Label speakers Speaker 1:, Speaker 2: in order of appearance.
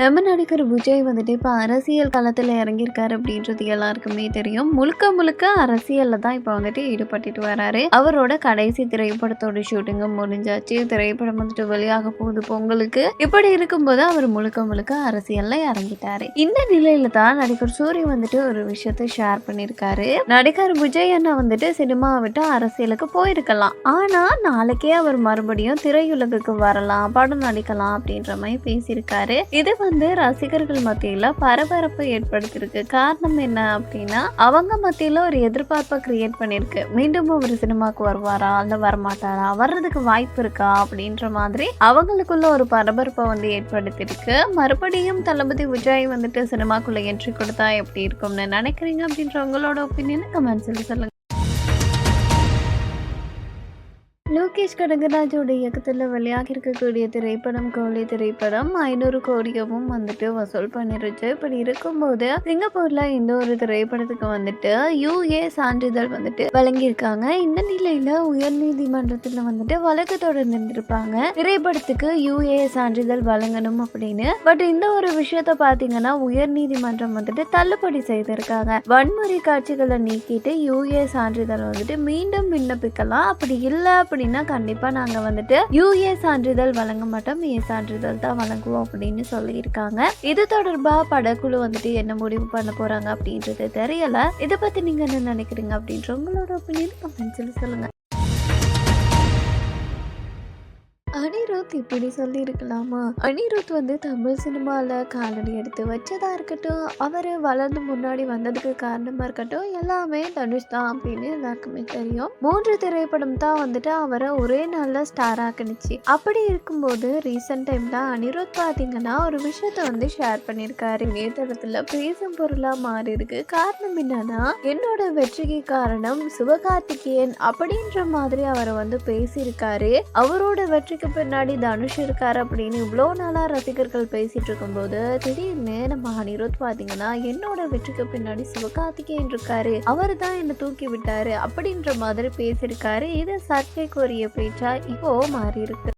Speaker 1: நம்ம நடிகர் விஜய் வந்துட்டு இப்போ அரசியல் களத்தில் இறங்கியிருக்காரு அப்படின்றது எல்லாருக்குமே தெரியும். முழுக்க முழுக்க அரசியலில் தான் இப்போ வந்துட்டு ஈடுபட்டுட்டு வராரு. அவரோட கடைசி திரைப்படத்தோட ஷூட்டிங்கும் முடிஞ்சாச்சு. திரைப்படம் வந்துட்டு வெளியாக போகுது பொங்கலுக்கு இப்படி இருக்கும்போது அவர் முழுக்க முழுக்க அரசியலில் இறங்கிட்டாரு. இந்த நிலையில தான் நடிகர் சூரி வந்துட்டு ஒரு விஷயத்தை ஷேர் பண்ணியிருக்காரு. நடிகர் விஜய் அண்ணா வந்துட்டு சினிமா விட்டு அரசியலுக்கு போயிருக்கலாம். ஆனால் நாளைக்கே அவர் மறுபடியும் திரையுலகுக்கு வரலாம் படம் நடிக்கலாம் அப்படின்ற மாதிரி பேசியிருக்காரு. இது வந்து ரசிகர்கள் மத்தியில் பரபரப்பு ஏற்படுத்தியிருக்கு. காரணம் என்ன அப்படின்னா அவங்க மத்தியில் ஒரு எதிர்பார்ப்பை கிரியேட் பண்ணியிருக்கு. மீண்டும் ஒரு சினிமாவுக்கு வருவாரா? இல்ல வரமாட்டாரா? வர்றதுக்கு வாய்ப்பு இருக்கா? அப்படின்ற மாதிரி அவங்களுக்குள்ள ஒரு பரபரப்பை வந்து ஏற்படுத்தியிருக்கு. மறுபடியும் தளபதி விஜய் வந்துட்டு சினிமாக்குள்ளே என்ட்ரி கொடுத்தா எப்படி இருக்கும்னு நினைக்கிறீங்க? அப்படின்ற உங்களோட ஒப்பீனியனை கமெண்ட்ஸில் சொல்லுங்கள் லோகேஷ் கனகராஜோட இயக்கத்தில் வெளியாக இருக்கக்கூடிய திரைப்படம் கோழி திரைப்படம் ஐநூறு கோடியவும் வந்துட்டு வசூல் பண்ணிருச்சு. இப்படி இருக்கும்போது சிங்கப்பூர்ல இந்த ஒரு திரைப்படத்துக்கு வந்துட்டு யூஏ சான்றிதழ் வந்துட்டு வழங்கியிருக்காங்க. இந்த நிலையில உயர்நீதிமன்றத்தில் வந்துட்டு வழக்கு தொடர்ந்துருப்பாங்க திரைப்படத்துக்கு யூஏ சான்றிதழ் வழங்கணும் அப்படின்னு. பட் இந்த ஒரு விஷயத்த பாத்தீங்கன்னா உயர்நீதிமன்றம் வந்துட்டு தள்ளுபடி செய்திருக்காங்க. வன்முறை காட்சிகளை நீக்கிட்டு யூஏ சான்றிதழ் வந்துட்டு மீண்டும் விண்ணப்பிக்கலாம். அப்படி இல்லை அப்படின்னா கண்டிப்பாக நாங்கள் வந்துட்டு யூஏ சான்றிதழ் வழங்க மாட்டோம். ஏ சான்றிதழ் தான் வழங்குவோம் அப்படின்னு சொல்லியிருக்காங்க. இது தொடர்பாக படக்குழு வந்துட்டு என்ன முடிவு பண்ண போகிறாங்க அப்படின்றது தெரியல. இதை பற்றி நீங்கள் என்ன நினைக்கிறீங்க அப்படின்ற உங்களோட ஒப்பீனியன் கமெண்ட்ஸில் சொல்லுங்கள் அனிருத் இப்படி சொல்லியிருக்கலாமா? அனிருத் வந்து தமிழ் சினிமாவில் காலடி எடுத்து வச்சதா இருக்கட்டும் அவர் வளர்ந்து முன்னாடி வந்ததுக்கு காரணமாக இருக்கட்டும் எல்லாமே தனுஷ் தான் அப்படின்னு எல்லாருக்குமே தெரியும். மூன்று திரைப்படம் தான் வந்துட்டு அவரை ஒரே நாளில் ஸ்டார் அப்படி இருக்கும்போது ரீசெண்ட் டைம் தான் அனிருத் பார்த்தீங்கன்னா ஒரு விஷயத்த வந்து ஷேர் பண்ணியிருக்காரு. இணையதளத்தில் பேசும் பொருளாக மாறி இருக்கு காரணம் என்னன்னா என்னோட வெற்றிக்கு காரணம் சிவகார்த்திகேயன் அப்படின்ற மாதிரி அவரை வந்து பேசியிருக்காரு. அவரோட வெற்றிக்கு பின்னாடி தனுஷ் இருக்காரு அப்படின்னு இவ்வளோ நாளாக ரசிகர்கள் பேசிட்டு இருக்கும்போது திடீர்னு நம்ம அனிருத் பார்த்தீங்கன்னா என்னோட வெற்றிக்கு பின்னாடி சிவகார்த்திகேயன் இருக்காரு. அவர் தான் என்னை தூக்கி விட்டாரு அப்படின்ற மாதிரி பேசியிருக்காரு. இது சர்ச்சைக்குரிய பேச்சா இப்போ மாறி இருக்கு